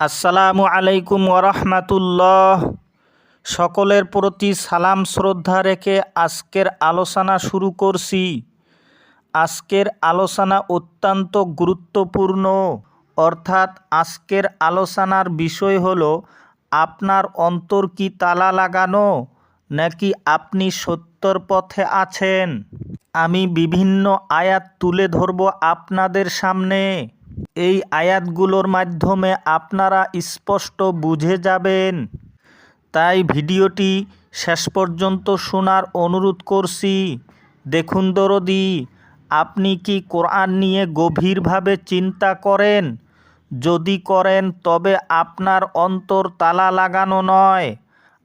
আসসালামু আলাইকুম ওরহমাতুল্লাহ সকলের প্রতি সালাম শ্রদ্ধা রেখে আজকের আলোচনা শুরু করছি। আজকের আলোচনা অত্যন্ত গুরুত্বপূর্ণ, অর্থাৎ আজকের আলোচনার বিষয় হল, আপনার অন্তর কি তালা লাগানো, নাকি আপনি সত্যর পথে আছেন? আমি বিভিন্ন আয়াত তুলে ধরব আপনাদের সামনে। এই আয়াতগুলোর মাধ্যমে আপনারা স্পষ্ট বুঝে যাবেন। তাই ভিডিওটি শেষ পর্যন্ত শোনার অনুরোধ করছি। দেখুন দরদি, আপনি কি কোরআন নিয়ে গভীরভাবে চিন্তা করেন? যদি করেন, তবে আপনার অন্তর তালা লাগানো নয়।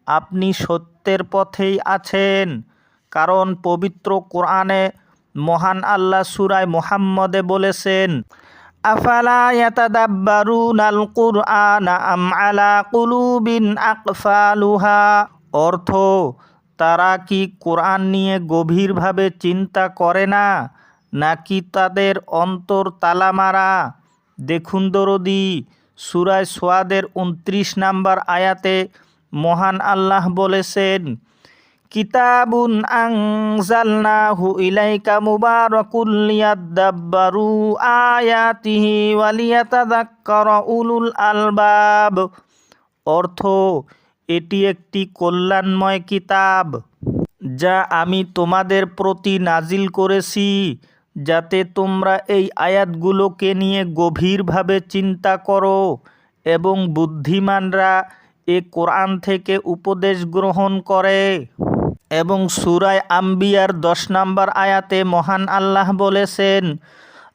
আপনি সত্যের পথেই আছেন। কারণ পবিত্র কোরআনে মহান আল্লাহ সুরায় মোহাম্মদে বলেছেন আফালা ইয়াতাদাব্বারুনাল কুরআন আম আলা কুলুবিন আকফালুহা? অর্থ, তারা কি কোরআন নিয়ে গভীরভাবে চিন্তা করে না, নাকি তাদের অন্তর তালামারা? দেখুন দরদি, সুরায় সোয়াদের উনত্রিশ নাম্বার আয়াতে মহান আল্লাহ বলেছেন কিতাবুন আংজালনাহু ইলাইকা মুবারাকুল লিয়াদ্দাব্বারু আয়াতিহি ওয়ালিয়াতাযাক্কারা উলুল আলবাব। অর্থ, এটি একটি কল্যাণময় কিতাব, যা আমি তোমাদের প্রতি নাজিল করেছি, যাতে তোমরা এই আয়াতগুলোকে নিয়ে গভীরভাবে চিন্তা করো এবং বুদ্ধিমানরা এ কোরআন থেকে উপদেশ গ্রহণ করে। এবং সুরায় আম্বিয়ার দশ নম্বর আয়াতে মহান আল্লাহ বলেছেন,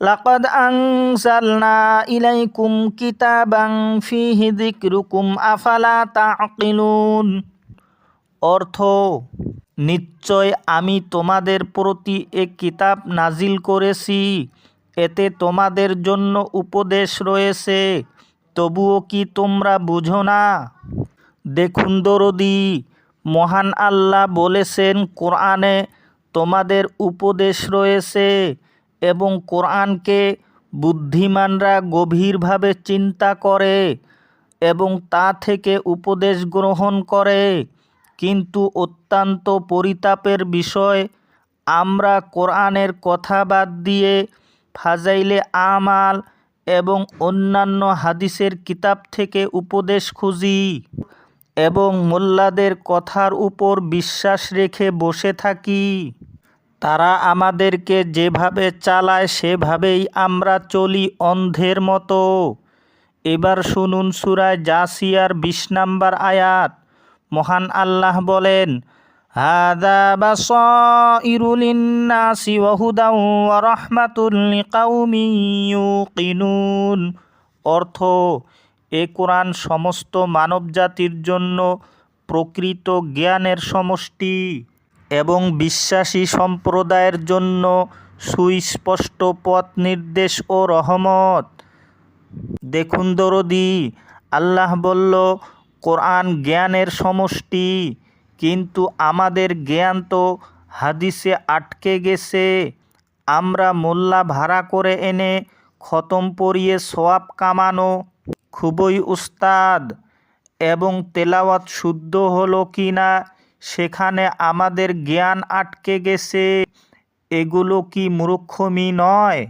লাকাদ আনজালনা ইলাইকুম কিতাবাং ফিহি যিকরুকুম আফালা তাকিলুন। অর্থ, নিশ্চয় আমি তোমাদের প্রতি এক কিতাব নাজিল করেছি, এতে তোমাদের জন্য উপদেশ রয়েছে, তবুও কি তোমরা বুঝো না? দেখুন দরদি মহান আল্লাহ বলেছেন, কোরআনে তোমাদের উপদেশ রয়েছে এবং কোরআনকে বুদ্ধিমানরা গভীরভাবে চিন্তা করে এবং তা থেকে উপদেশ গ্রহণ করে। কিন্তু অত্যন্ত পরিতাপের বিষয়, আমরা কোরআনের কথা বাদ দিয়ে ফাজাইলে আমাল এবং অন্যান্য হাদিসের কিতাব থেকে উপদেশ খুঁজি। এবং মোল্লাদের কথার উপর বিশ্বাস রেখে বসে থাকি। তারা আমাদেরকে যেভাবে চালায়, সেভাবেই আমরা চলি অন্ধের মতো। এবার শুনুন সুরায় জাসিয়ার বিশ নাম্বার আয়াত। মহান আল্লাহ বলেন ইউকিনুন। অর্থ এ কোরআন সমস্ত মানবজাতির জন্য প্রকৃত জ্ঞানের সমষ্টি এবং বিশ্বাসী সম্প্রদায়ের জন্য সুস্পষ্ট পথ নির্দেশ ও রহমত। দেখুন দরদি, আল্লাহ বলল, কোরআন জ্ঞানের সমষ্টি, কিন্তু আমাদের জ্ঞান তো হাদিসে আটকে গেছে। আমরা মোল্লা ভাড়া করে এনে খতম পরিয়ে সোয়াব কামানো খুবই উস্তাদ এবং তেলাওয়াত শুদ্ধ হলো কি না সেখানে আমাদের জ্ঞান আটকে গেছে। এগুলো কি মূর্খমি নয়?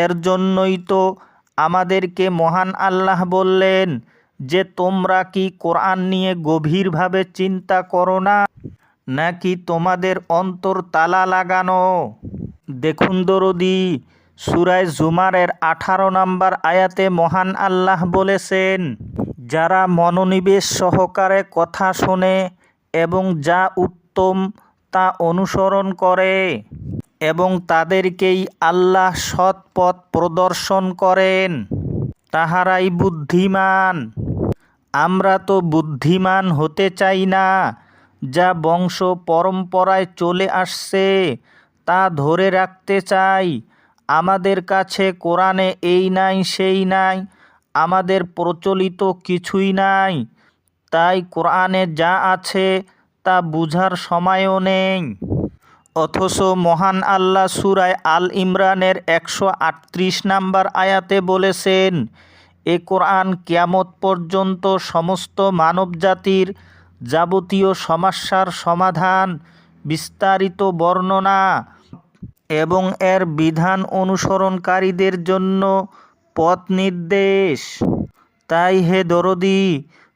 এর জন্যই তো আমাদেরকে মহান আল্লাহ বললেন যে, তোমরা কি কোরআন নিয়ে গভীরভাবে চিন্তা করো না? নাকি তোমাদের অন্তর তালা লাগানো? দেখুন দরদি সুরায় জুমারের আঠারো নম্বর আয়াতে মহান আল্লাহ বলেছেন, যারা মনোনিবেশ সহকারে কথা শোনে এবং যা উত্তম তা অনুসরণ করে এবং তাদেরকেই আল্লাহ সৎ পথ প্রদর্শন করেন, তাহারাই বুদ্ধিমান। আমরা তো বুদ্ধিমান হতে চাই না। যা বংশ পরম্পরায় চলে আসছে তা ধরে রাখতে চাই। আমাদের কাছে কোরআনে এই নাই, সেই নাই, আমাদের প্রচলিত কিছুই নাই। তাই কোরআনে যা আছে তা বুঝার সময়ও নেই। অথচ মহান আল্লাহ সুরায় আল ইমরানের একশো আটত্রিশ নাম্বার আয়াতে বলেছেন, এ কোরআন কিয়ামত পর্যন্ত সমস্ত মানবজাতির যাবতীয় সমস্যার সমাধান বিস্তারিত বর্ণনা এবং এর বিধান অনুসরণকারীদের জন্য পথ নির্দেশ। তাই হে দরদি,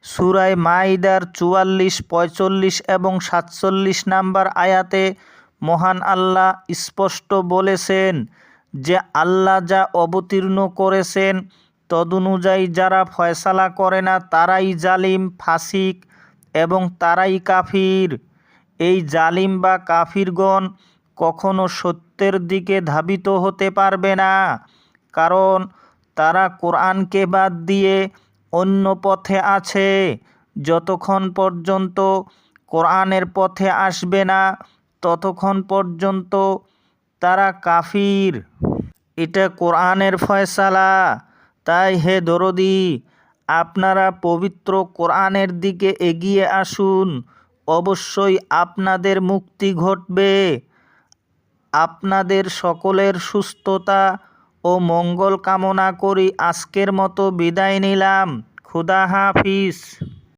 সুরায় মাইদার চুয়াল্লিশ, পঁয়চল্লিশ এবং সাতচল্লিশ নাম্বার আয়াতে মহান আল্লাহ স্পষ্ট বলেছেন যে আল্লাহ যা অবতীর্ণ করেছেন, তদনুযায়ী যারা ফয়সালা করে না, তারাই জালিম, ফাসিক এবং তারাই কাফির। এই জালিম বা কাফিরগণ কখনো সত্যের দিকে ধাবিত হতে পারবে না। কারণ তারা কোরআনকে বাদ দিয়ে অন্য পথে আছে। যতক্ষণ পর্যন্ত কোরআনের পথে আসবে না, ততক্ষণ পর্যন্ত তারা কাফির। এটা কোরআনের ফয়সালা। তাই হে দরদি, আপনারা পবিত্র কোরআনের দিকে এগিয়ে আসুন। অবশ্যই আপনাদের মুক্তি ঘটবে। আপনাদের সকলের সুস্থতা ও মঙ্গল কামনা করি আজকের মতো বিদায় নিলাম। খুদা হাফিজ।